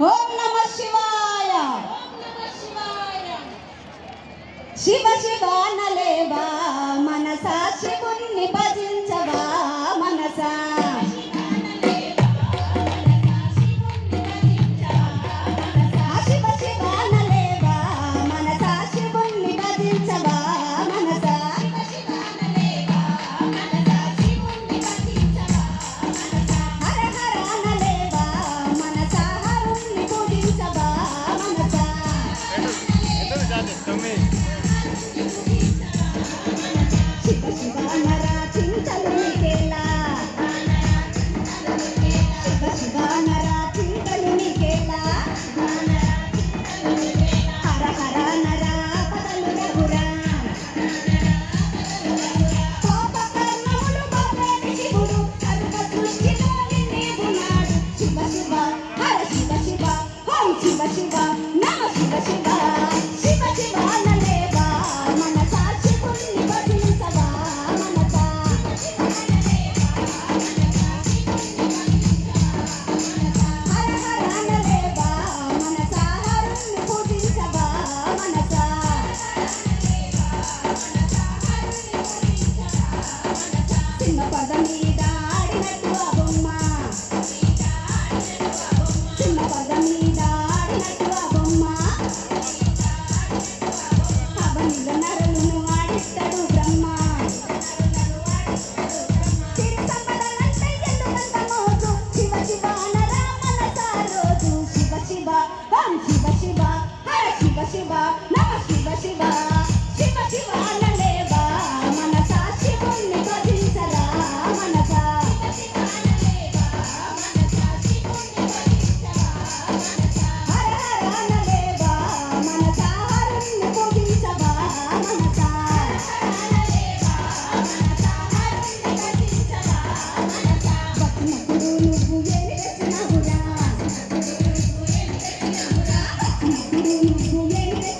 ఓం నమ శివాయ Shiva Shiva నలేవా to me. you.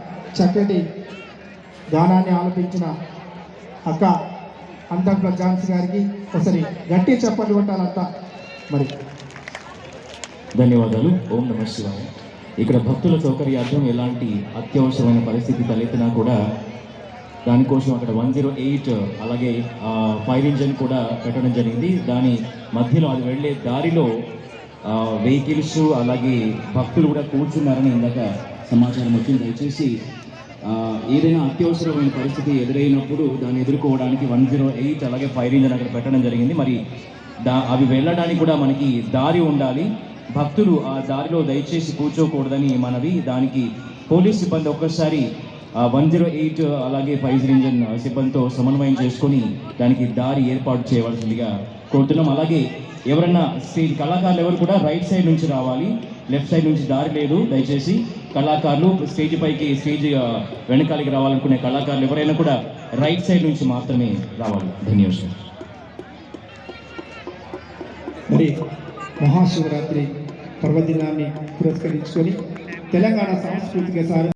చక్కటి గానాన్ని ఆలపించిన అక్క అంతంప్ల జాన్స్ గారికి ఒకసారి గట్టి చప్పట్లు కొట్టాలంత మరి ధన్యవాదాలు. ఓం నమ శివాయ. ఇక్కడ భక్తుల సౌకర్యార్థం ఎలాంటి అత్యవసరమైన పరిస్థితి తలెత్తినా కూడా దానికోసం అక్కడ వన్ జీరో ఎయిట్ అలాగే ఫైర్ ఇంజన్ కూడా పెట్టడం జరిగింది. దాని మధ్యలో అది వెళ్ళే దారిలో వెహికల్స్ అలాగే భక్తులు కూడా కూర్చున్నారని ఇందాక సమాచారం వచ్చింది. దయచేసి ఏదైనా అత్యవసరమైన పరిస్థితి ఎదురైనప్పుడు దాన్ని ఎదుర్కోవడానికి వన్ జీరో ఎయిట్ అలాగే ఫైర్ ఇంజన్ అక్కడ పెట్టడం జరిగింది. మరి దా అవి వెళ్ళడానికి కూడా మనకి దారి ఉండాలి. భక్తులు ఆ దారిలో దయచేసి కూర్చోకూడదని మనవి. దానికి పోలీస్ సిబ్బంది ఒక్కసారి వన్ జీరో ఎయిట్ అలాగే ఫైవ్ ఇంజన్ సిబ్బందితో సమన్వయం చేసుకొని దానికి దారి ఏర్పాటు చేయవలసిందిగా కోరుతున్నాం. అలాగే ఎవరన్నా స్టేజ్ కళాకారులు ఎవరు కూడా రైట్ సైడ్ నుంచి రావాలి. లెఫ్ట్ సైడ్ నుంచి దారి లేదు. దయచేసి కళాకారులు స్టేజ్ పైకి స్టేజ్ వెనకాలకి రావాలనుకునే కళాకారులు ఎవరైనా కూడా రైట్ సైడ్ నుంచి మాత్రమే రావాలి. ధన్యవాదాలు మరి మహాశివరాత్రి పర్వదినాన్ని పురస్కరించుకొని తెలంగాణ సాంస్కృతిక సార